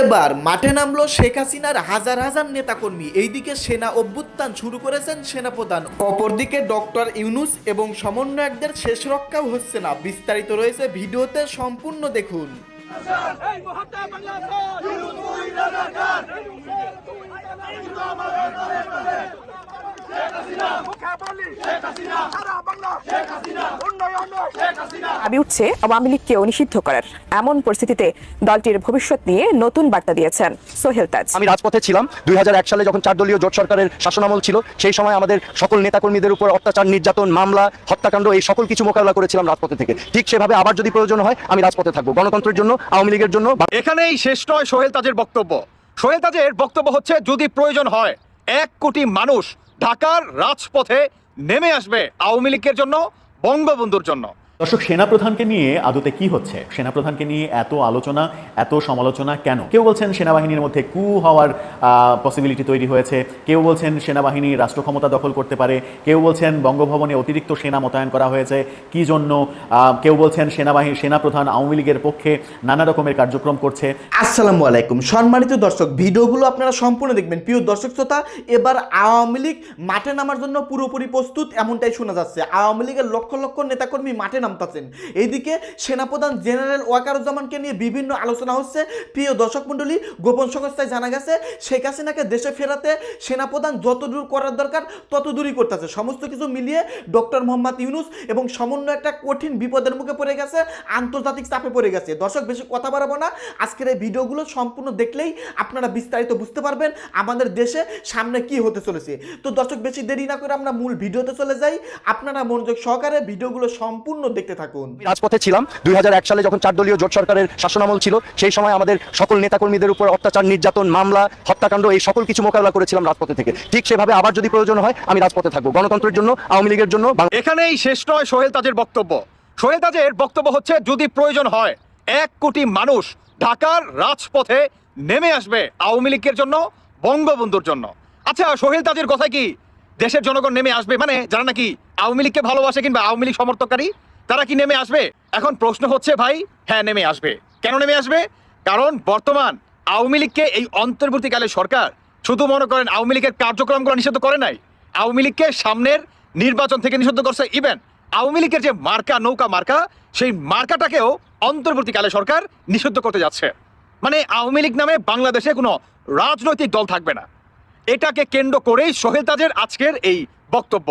এবার মাঠে নামলো শেখ হাসিনার হাজার হাজার নেতাকর্মী। এইদিকে সেনা অভ্যুত্থান শুরু করেছেন সেনাপ্রধান। অপরদিকে ডক্টর ইউনুস এবং সমন্বয়কদের শেষ রক্ষাও হচ্ছে না। বিস্তারিত রয়েছে ভিডিওতে সম্পূর্ণ দেখুন এই মহাত্মা বাংলাদেশ দাবি উঠছে আওয়ামী লীগকেও নিষিদ্ধ করার। এমন পরিস্থিতিতে দলটির ভবিষ্যৎ নিয়ে নতুন বার্তা দিয়েছেন সোহেল তাজ। আমি রাজপথে ছিলাম। দুই হাজার এক সালে যখন চার দলীয় জোট সরকারের শাসনামল ছিল সেই সময় আমাদের সকল নেতাকর্মীদের উপর অত্যাচার নির্যাতন মামলা হত্যাকাণ্ড এই সকল কিছু মোকাবেলা করেছিলাম রাজপথে থেকে। ঠিক সেভাবে আবার যদি প্রয়োজন হয় আমি রাজপথে থাকব। গণতন্ত্রের জন্য আওয়ামী লীগের জন্য এখানেই শেষ নয় সোহেল তাজের বক্তব্য। সোহেল তাজের বক্তব্য হচ্ছে যদি প্রয়োজন হয় এক কোটি মানুষ ঢাকার রাজপথে নেমে আসবে আওয়ামী লীগের জন্য বঙ্গবন্ধুর জন্য। দর্শক, সেনাপ্রধানকে নিয়ে আদতে কি হচ্ছে? সেনাপ্রধানকে নিয়ে এত আলোচনা, এত সমালোচনা কেন? কেউ বলছেন সেনাবাহিনীর মধ্যে কু হওয়ার পসিবিলিটি তৈরি হয়েছে। কেউ বলছেন সেনাবাহিনী রাষ্ট্র ক্ষমতা দখল করতে পারে। কেউ বলছেন বঙ্গভবনে অতিরিক্ত সেনা মোতায়েন করা হয়েছে। কি জন্য? কেউ বলছেন সেনাবাহিনী সেনাপ্রধান আওয়ামী লীগের পক্ষে নানা রকমের কার্যক্রম করছে। আসসালামু আলাইকুম। সম্মানিত দর্শক, ভিডিওগুলো আপনারা সম্পূর্ণ দেখবেন। প্রিয় দর্শক শ্রোতা, এবার আওয়ামী লীগ মাঠে নামার জন্য পুরোপুরি প্রস্তুত, এমনটাই শোনা যাচ্ছে। আওয়ামী লীগের লক্ষ লক্ষ নেতাকর্মী মাঠে নামতাছেন এইদিকে সেনাপ্রধান জেনারেল ওয়াকারুজ্জামানকে নিয়ে বিভিন্ন আলোচনা হচ্ছে। প্রিয় দর্শক মণ্ডলী, গোপন সংস্থায় জানা গেছে, শেখ হাসিনাকে দেশে ফেরাতে সেনাপ্রধান যত দূর করার দরকার তত দূরই করতেছে। সমস্ত কিছু মিলিয়ে ডক্টর মোহাম্মদ ইউনুস এবং সমন্বয় একটা কঠিন বিপদের মুখে পড়ে গেছে, আন্তর্জাতিক চাপে পড়ে গেছে। দর্শক, বেশি কথা বাড়াবো না। আজকের এই ভিডিওগুলো সম্পূর্ণ দেখলেই আপনারা বিস্তারিত বুঝতে পারবেন আমাদের দেশে সামনে কি হতে চলেছে। তো দর্শক, বেশি দেরি না করে আমরা মূল ভিডিওতে চলে যাই। আপনারা মনোযোগ সহকারে ভিডিওগুলো সম্পূর্ণ দেখতে থাকুন। রাজপথে ছিলাম। দুই হাজার এক সালে যখন চার দলীয় জোট সরকারের শাসনামল ছিল সেই সময় আমাদের সকল নেতাকর্মীদের উপর অত্যাচার নির্যাতন মামলা হত্যাকাণ্ড এই সকল কিছু মোকাবেলা করেছিলাম রাজপথে থেকে। ঠিক সেভাবে আবার যদি প্রয়োজন হয় আমি রাজপথে থাকব। গণতন্ত্রের জন্য আওয়ামী লীগের জন্য এখানেই শেষ নয় সোহেল তাজের বক্তব্য। সোহেল তাজের বক্তব্য হচ্ছে যদি প্রয়োজন হয় এক কোটি মানুষ ঢাকার রাজপথে নেমে আসবে আওয়ামী লীগের জন্য বঙ্গবন্ধুর জন্য। আচ্ছা সোহেল তাজের কথা কি দেশের জনগণ নেমে আসবে? মানে যারা নাকি আওয়ামী লীগকে ভালোবাসে কিংবা আওয়ামী লীগ সমর্থককারী তারা কি নেমে আসবে? এখন প্রশ্ন হচ্ছে, ভাই হ্যাঁ নেমে আসবে। কেন নেমে আসবে? কারণ বর্তমান আওয়ামী লীগকে এই অন্তর্বর্তীকালে সরকার শুধু মনে করেন আওয়ামী লীগের কার্যক্রমগুলো নিষিদ্ধ করে নাই, আওয়ামী লীগকে সামনের নির্বাচন থেকে নিষিদ্ধ করছে। ইভেন আওয়ামী লীগের যে মার্কা, নৌকা মার্কা, সেই মার্কাটাকেও অন্তর্বর্তীকালে সরকার নিষিদ্ধ করতে যাচ্ছে। মানে আওয়ামী লীগ নামে বাংলাদেশে কোনো রাজনৈতিক দল থাকবে না। এটাকে কেন্দ্র করেই সোহেল তাজের আজকের এই বক্তব্য।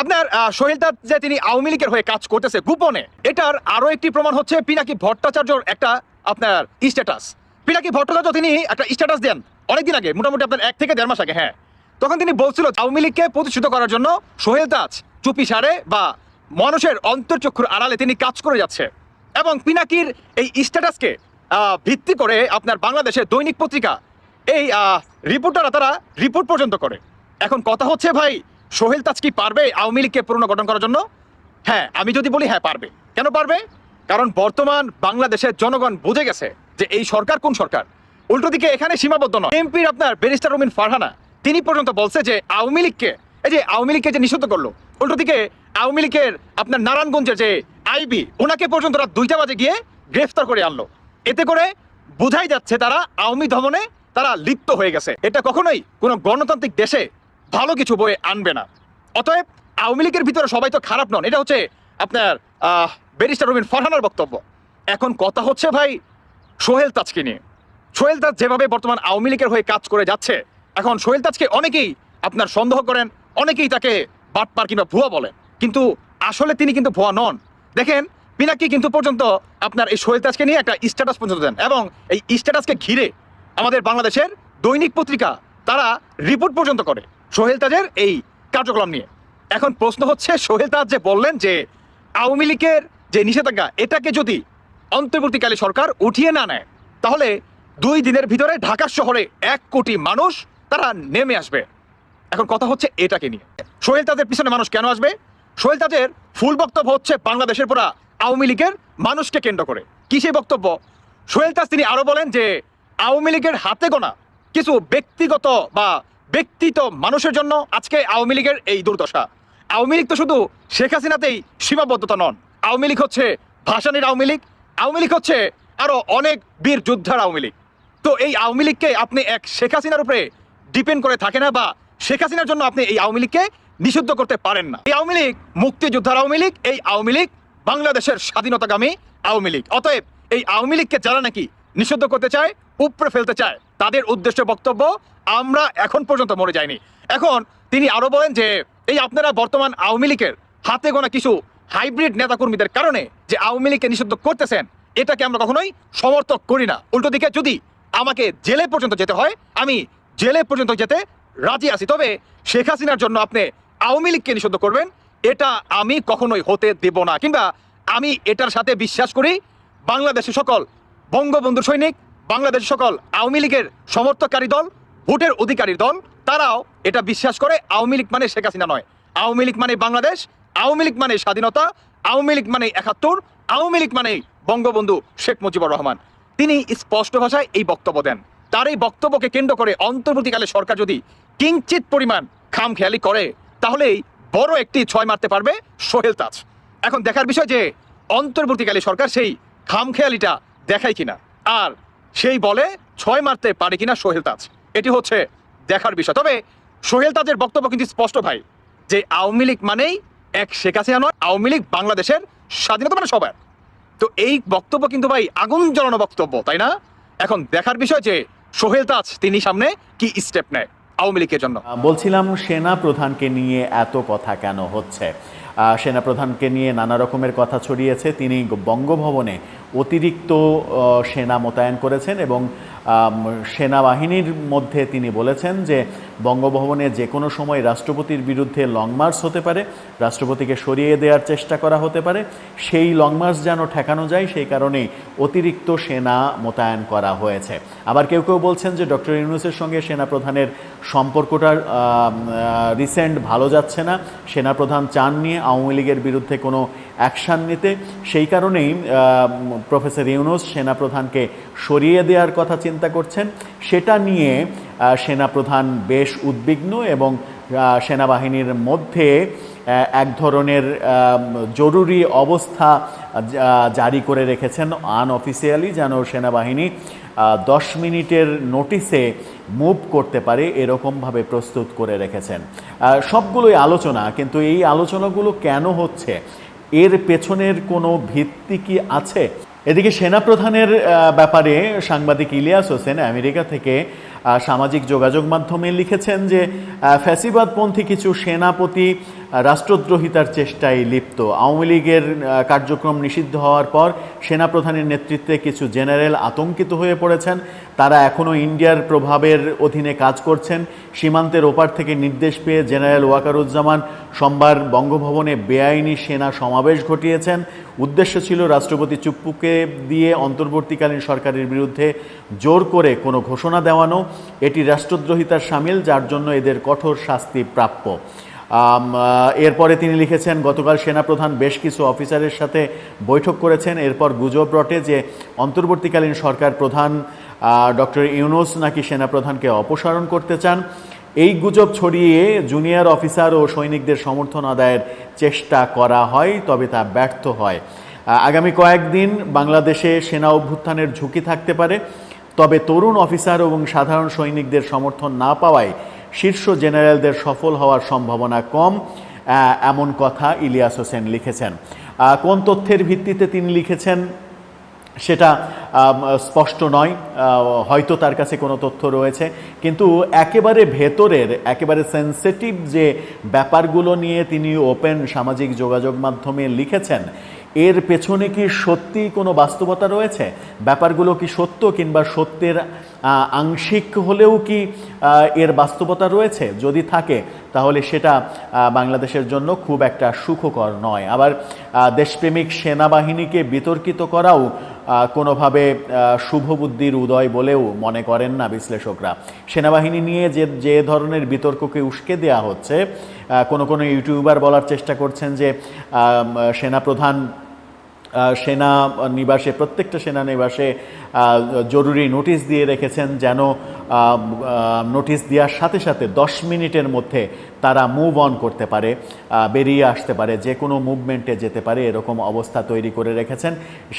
আপনার সোহেল তাজ যে তিনি আওয়ামী লীগের হয়ে কাজ করতেছে গোপনে, এটার আরও একটি প্রমাণ হচ্ছে পিনাকি ভট্টাচার্যর একটা আপনার স্ট্যাটাস পিনাকি ভট্টাচার্য তিনি একটা স্ট্যাটাস দেন অনেকদিন আগে, মোটামুটি আপনার এক থেকে দেড় মাস আগে হ্যাঁ। তখন তিনি বলছিল আওয়ামী লীগকে প্রতিষ্ঠিত করার জন্য সোহেল তাজ চুপি সারে বা মানুষের অন্তর্চক্ষুর আড়ালে তিনি কাজ করে যাচ্ছে। এবং পিনাকির এই স্ট্যাটাসকে ভিত্তি করে আপনার বাংলাদেশের দৈনিক পত্রিকা, এই রিপোর্টাররা তারা রিপোর্ট পর্যন্ত করে। এখন কথা হচ্ছে ভাই সোহেল তাজ কি পারবে আওয়ামী লীগকে পুনর্গঠন করার জন্য? হ্যাঁ আমি যদি বলি হ্যাঁ পারবে। কেন পারবে? কারণ বর্তমান বাংলাদেশের জনগণ বুঝে গেছে যে এই সরকার কোন সরকার। উল্টো দিকে এখানে সীমাবদ্ধ নয়। এমপির আপনার ব্যারিস্টার রুমিন ফারহানা, তিনি পর্যন্ত বলছে যে আওয়ামী লীগকে, এই যে আওয়ামী লীগকে যে নিষিদ্ধ করল, উল্টো দিকে আওয়ামী লীগের আপনার নারায়ণগঞ্জের যে আইবি ওনাকে পর্যন্ত রাত দুইটা বাজে গিয়ে গ্রেফতার করে আনলো। এতে করে বোঝাই যাচ্ছে তারা আওয়ামী দমনে তারা লিপ্ত হয়ে গেছে। এটা কখনোই কোনো গণতান্ত্রিক দেশে ভালো কিছু বয়ে আনবে না। অতএব আওয়ামী লীগের ভিতরে সবাই তো খারাপ নন। এটা হচ্ছে আপনার ব্যারিস্টার রবিন ফরহানার বক্তব্য। এখন কথা হচ্ছে ভাই সোহেল তাজকে নিয়ে। সোহেল তাজ যেভাবে বর্তমান আওয়ামী লীগের হয়ে কাজ করে যাচ্ছে, এখন সোহেল তাজকে অনেকেই আপনার সন্দেহ করেন, অনেকেই তাকে বাটপার কিংবা ভুয়া বলেন। কিন্তু আসলে তিনি কিন্তু ভুয়া নন। দেখেন, পিনাকি কিন্তু পর্যন্ত আপনার এই সোহেল তাজকে নিয়ে একটা স্ট্যাটাস পর্যন্ত দেন এবং এই স্ট্যাটাসকে ঘিরে আমাদের বাংলাদেশের দৈনিক পত্রিকা তারা রিপোর্ট পর্যন্ত করে। সোহেল তাজের এই কার্যক্রম নিয়ে। এখন প্রশ্ন হচ্ছে, সোহেল তাজ যে বললেন যে আওয়ামী লীগের যে নিষেধাজ্ঞা, এটাকে যদি অন্তর্বর্তীকালে সরকার উঠিয়ে না নেয়, তাহলে দুই দিনের ভিতরে ঢাকা শহরে এক কোটি মানুষ তারা নেমে আসবে। এখন কথা হচ্ছে এটাকে নিয়ে। সোহেল তাজের পিছনে মানুষ কেন আসবে? সোহেল তাজের ফুল বক্তব্য হচ্ছে বাংলাদেশের পুরা আওয়ামী লীগের মানুষকে কেন্দ্র করে। কি সেই বক্তব্য? সোহেল তাজ তিনি আরও বলেন যে আওয়ামী লীগের হাতে গোনা কিছু ব্যক্তিগত বা ব্যক্তিত মানুষের জন্য আজকে আওয়ামী লীগের এই দুর্দশা। আওয়ামী লীগ তো শুধু শেখ হাসিনাতেই সীমাবদ্ধতা নন। আওয়ামী লীগ হচ্ছে ভাসানির আওয়ামী লীগ আওয়ামী লীগ হচ্ছে আরও অনেক বীর যোদ্ধার আওয়ামী লীগ। তো তো এই আওয়ামী লীগকে আপনি এক শেখ হাসিনার উপরে ডিপেন্ড করে থাকে না বা শেখ হাসিনার জন্য আপনি এই আওয়ামী লীগকে নিষিদ্ধ করতে পারেন না। এই আওয়ামী লীগ মুক্তিযোদ্ধার আওয়ামী লীগ, এই আওয়ামী লীগ বাংলাদেশের স্বাধীনতাগামী আওয়ামী লীগ। অতএব এই আওয়ামী লীগকে যারা নাকি নিষিদ্ধ করতে চায়, উপরে ফেলতে চায় তাদের উদ্দেশ্য বক্তব্য, আমরা এখন পর্যন্ত মরে যাইনি। এখন তিনি আরও বলেন যে, এই আপনারা বর্তমান আওয়ামী লীগের হাতে গোনা কিছু হাইব্রিড নেতাকর্মীদের কারণে যে আওয়ামী লীগকে নিষিদ্ধ করতেছেন, এটাকে আমরা কখনোই সমর্থক করি না। উল্টো দিকে যদি আমাকে জেলে পর্যন্ত যেতে হয়, আমি জেলে পর্যন্ত যেতে রাজি আছি। তবে শেখ হাসিনার জন্য আপনি আওয়ামী লীগকে নিষিদ্ধ করবেন, এটা আমি কখনোই হতে দেব না। কিংবা আমি এটার সাথে বিশ্বাস করি, বাংলাদেশের সকল বঙ্গবন্ধু সৈনিক বাংলাদেশের সকল আওয়ামী লীগের সমর্থককারী দল, ভোটের অধিকারী দল, তারাও এটা বিশ্বাস করে আওয়ামী লীগ মানে শেখ হাসিনা নয়। আওয়ামী লীগ মানে বাংলাদেশ, আওয়ামী লীগ মানে স্বাধীনতা, আওয়ামী লীগ মানে একাত্তর, আওয়ামী লীগ মানে বঙ্গবন্ধু শেখ মুজিবুর রহমান। তিনি স্পষ্ট ভাষায় এই বক্তব্য দেন। তার এই বক্তব্যকে কেন্দ্র করে অন্তর্বর্তীকালে সরকার যদি কিঞ্চিত পরিমাণ খামখেয়ালি করে, তাহলেই বড় একটি ছয় মারতে পারবে সোহেল তাজ। এখন দেখার বিষয় যে, অন্তর্বর্তীকালে সরকার সেই খামখেয়ালিটা দেখায় কিনা। আর সেই বলে ছয় মারতে পারে কিনা সোহেল তাজ। এটি হচ্ছে দেখার বিষয়। তবে সোহেল তাজের বক্তব্য কিন্তু স্পষ্ট ভাই যে আওয়ামী লীগ মানেই এক শেখ হাসিনা নয় আওয়ামী লীগ বাংলাদেশের স্বাধীনতা মানে সবার। তো এই বক্তব্য কিন্তু ভাই আগুন জ্বলানো বক্তব্য তাই না? এখন দেখার বিষয় যে সোহেল তাজ তিনি সামনে কি স্টেপ নেয় আওয়ামী লীগের জন্য? বলছিলাম সেনা প্রধানকে নিয়ে এত কথা কেন হচ্ছে? আহ, সেনা প্রধানকে নিয়ে নানা রকমের কথা ছড়িয়েছে। তিনি বঙ্গভবনে অতিরিক্ত সেনা মোতায়েন করেছেন এবং সেনাবাহিনীর মধ্যে তিনি বলেছেন যে বঙ্গভবনে যে কোনো সময় রাষ্ট্রপতির বিরুদ্ধে লং মার্চ হতে পারে, রাষ্ট্রপতিকে সরিয়ে দেওয়ার চেষ্টা করা হতে পারে। সেই লং মার্চ যেন ঠেকানো যায়, সেই কারণেই অতিরিক্ত সেনা মোতায়েন করা হয়েছে। আবার কেউ কেউ বলছেন যে ডক্টর ইউনুসের সঙ্গে সেনাপ্রধানের সম্পর্কটা রিসেন্ট ভালো যাচ্ছে না। সেনাপ্রধান চান নিয়ে আওয়ামী লীগের বিরুদ্ধে কোনো অ্যাকশান নিতে। সেই কারণেই প্রফেসর ইউনুস সেনাপ্রধানকে সরিয়ে দেওয়ার কথা চিন্তা করছেন। সেটা নিয়ে সেনাপ্রধান বেশ উদ্বিগ্ন এবং সেনাবাহিনীর মধ্যে এক ধরনের জরুরি অবস্থা জারি করে রেখেছেন আনঅফিসিয়ালি যেন সেনাবাহিনী দশ মিনিটের নোটিসে মুভ করতে পারে, এরকমভাবে প্রস্তুত করে রেখেছেন। সবগুলোই আলোচনা, কিন্তু এই আলোচনাগুলো কেন হচ্ছে? এর পেছনের কোনো ভিত্তি কি আছে? এদিকে সেনাপ্রধানের ব্যাপারে সাংবাদিক ইলিয়াস হোসেন আমেরিকা থেকে সামাজিক যোগাযোগ মাধ্যমে লিখেছেন যে ফ্যাসিবাদপন্থী কিছু সেনাপতি রাষ্ট্রদ্রোহিতার চেষ্টায় লিপ্ত। আওয়ামী লীগের কার্যক্রম নিষিদ্ধ হওয়ার পর সেনাপ্রধানের নেতৃত্বে কিছু জেনারেল আতঙ্কিত হয়ে পড়েছেন। তারা এখনও ইন্ডিয়ার প্রভাবের অধীনে কাজ করছেন। সীমান্তের ওপার থেকে নির্দেশ পেয়ে জেনারেল ওয়াকারুজ্জামান সোমবার বঙ্গভবনে বেআইনি সেনা সমাবেশ ঘটিয়েছেন। উদ্দেশ্য ছিল রাষ্ট্রপতি চুপ্পুকে দিয়ে অন্তর্বর্তীকালীন সরকারের বিরুদ্ধে জোর করে কোনো ঘোষণা দেওয়ানো। এটি রাষ্ট্রদ্রোহিতার সামিল, যার জন্য এদের কঠোর শাস্তি প্রাপ্য। এরপরে তিনি লিখেছেন, গতকাল সেনাপ্রধান বেশ কিছু অফিসারের সাথে বৈঠক করেছেন। এরপর গুজব রটে যে অন্তর্বর্তীকালীন সরকার প্রধান ডক্টর ইউনুস নাকি সেনাপ্রধানকে অপসারণ করতে চান? এই গুজব ছড়িয়ে জুনিয়র অফিসার ও সৈনিকদের সমর্থন আদায়ের চেষ্টা করা হয়, তবে তা ব্যর্থ হয়। আগামী কয়েকদিন বাংলাদেশে সেনা অভ্যুত্থানের ঝুঁকি থাকতে পারে, তবে তরুণ অফিসার এবং সাধারণ সৈনিকদের সমর্থন না পাওয়ায় শীর্ষ জেনারেলদের সফল হওয়ার সম্ভাবনা কম এমন কথা ইলিয়াস হোসেন লিখেছেন। কোন তথ্যের ভিত্তিতে তিনি লিখেছেন? সেটা স্পষ্ট নয় হয়তো তার কাছে কোনো তথ্য রয়েছে, কিন্তু একেবারে ভেতরের, একেবারে সেন্সিটিভ যে ব্যাপারগুলো নিয়ে তিনি ওপেন সামাজিক যোগাযোগ মাধ্যমে লিখেছেন, এর পেছনে কি সত্যি কোনো বাস্তবতা রয়েছে? ব্যাপারগুলো কি সত্য কিংবা সত্যের আংশিক হলেও কি এর বাস্তবতা রয়েছে? যদি থাকে, তাহলে সেটা বাংলাদেশের জন্য খুব একটা সুখকর নয়। আবার দেশপ্রেমিক সেনাবাহিনীকে বিতর্কিত করাও কোনোভাবে শুভ শুভবুদ্ধির উদয় বলেও মনে করেন না বিশ্লেষকরা। সেনাবাহিনী নিয়ে যে যে ধরনের বিতর্ককে উস্কে দেওয়া হচ্ছে কোন কোনো ইউটিউবার বলার চেষ্টা করছেন যে সেনাপ্রধান সেনা নিবাসে, প্রত্যেকটা সেনা নিবাসে জরুরি নোটিশ দিয়ে রেখেছেন যেন নোটিশ দেওয়ার সাথে সাথে দশ মিনিটের মধ্যে তারা মুভ অন করতে পারে বেরিয়ে আসতে পারে, যে কোনো মুভমেন্টে যেতে পারে, এরকম অবস্থা তৈরি করে রেখেছেন।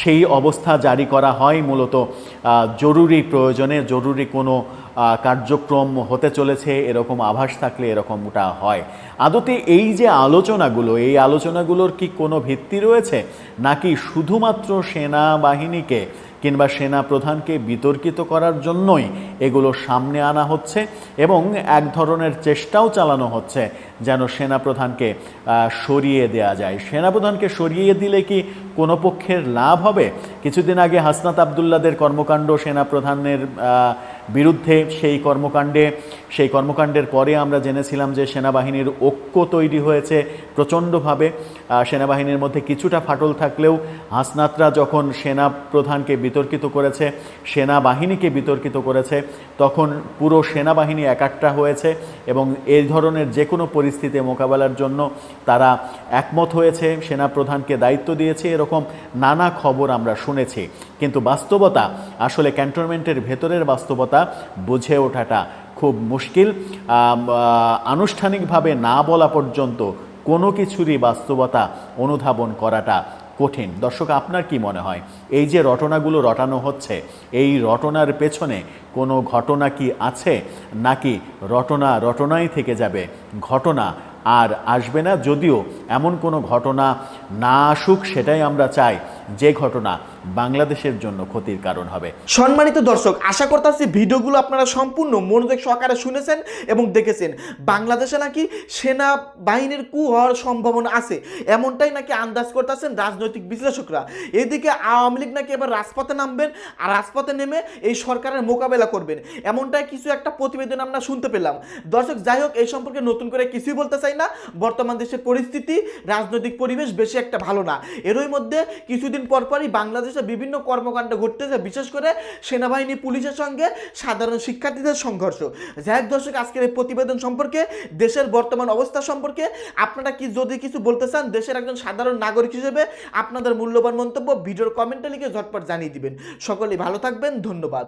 সেই অবস্থা জারি করা হয় মূলত জরুরি প্রয়োজনে, জরুরি কোনো কার্যক্রম হতে চলেছে, এরকম আভাস থাকলে এরকমটা হয়। আদতে এই যে আলোচনাগুলো, এই আলোচনাগুলোর কি কোনো ভিত্তি রয়েছে? নাকি শুধুমাত্র সেনাবাহিনীকে কিংবা সেনা প্রধানকে বিতর্কিত করার জন্যই এগুলো সামনে আনা হচ্ছে এবং এক ধরনের চেষ্টাও চালানো হচ্ছে যেন সেনা প্রধানকে সরিয়ে দেয়া যায়। সেনা প্রধানকে সরিয়ে দিলে কি কোনো পক্ষের লাভ হবে? কিছুদিন আগে হাসনাত আবদুল্লাদের কর্মকাণ্ড সেনা প্রধানের বিরুদ্ধে সেই কর্মকাণ্ডে, সেই কর্মকাণ্ডের পরে আমরা জেনেছিলাম যে সেনাবাহিনীর ঐক্য তৈরি হয়েছে প্রচণ্ডভাবে। সেনাবাহিনীর মধ্যে কিছুটা ফাটল থাকলেও হাসনাতরা যখন সেনা প্রধানকে বিতর্কিত করেছে, সেনাবাহিনীকে বিতর্কিত করেছে, তখন পুরো সেনাবাহিনী একাট্টা হয়েছে এবং এই ধরনের যে কোনো পরিস্থিতি মোকাবেলার জন্য তারা একমত হয়েছে। সেনা প্রধানকে দায়িত্ব দিয়েছে। এরকম নানা খবর আমরা শুনেছি। কিন্তু বাস্তবতা, আসলে ক্যান্টনমেন্টের ভেতরের বাস্তবতা বুঝে ওঠাটা খুব মুশকিল। আনুষ্ঠানিকভাবে না বলা পর্যন্ত কোনো কিছুরই বাস্তবতা অনুধাবন করাটা কঠিন। দর্শক, আপনার কি মনে হয়? এই যে রটনাগুলো রটানো হচ্ছে, এই রটনার পেছনে কোনো ঘটনা কি আছে? নাকি রটনা রটনাই থেকে যাবে? ঘটনা আর আসবে না, যদিও এমন কোনো ঘটনা না আসুক, সেটাই আমরা চাই। যে ঘটনা বাংলাদেশের জন্য ক্ষতির কারণ হবে। সম্মানিত দর্শক, আশা করতেছি ভিডিওগুলো আপনারা সম্পূর্ণ মনোযোগ সহকারে শুনেছেন এবং দেখেছেন। বাংলাদেশে নাকি সেনা বাহিনীর কু হওয়ার সম্ভাবনা আছে, এমনটাই নাকি আন্দাজ করতেছেন রাজনৈতিক বিশ্লেষকরা। এদিকে আওয়ামী লীগ নাকি এবার রাজপথে নামবেন আর রাজপথে নেমে এই সরকারের মোকাবেলা করবেন। এমনটাই কিছু একটা প্রতিবেদন আমরা শুনতে পেলাম। দর্শক, যাই হোক, এই সম্পর্কে নতুন করে কিছুই বলতে চাই না। বর্তমান দেশের পরিস্থিতি, রাজনৈতিক পরিবেশ বেশি একটা ভালো না। এরই মধ্যে কিছুদিন পর পরই বাংলাদেশে বিভিন্ন কর্মকাণ্ড ঘটতেছে, বিশেষ করে সেনাবাহিনী, পুলিশের সঙ্গে সাধারণ শিক্ষার্থীদের সংঘর্ষ। যাই দর্শক, আজকের এই প্রতিবেদন সম্পর্কে, দেশের বর্তমান অবস্থা সম্পর্কে, আপনারা কি যদি কিছু বলতে চান, দেশের একজন সাধারণ নাগরিক হিসেবে আপনাদের মূল্যবান মন্তব্য ভিডিওর কমেন্টে লিখে ঝটপট জানিয়ে দিবেন। সকলেই ভালো থাকবেন, ধন্যবাদ।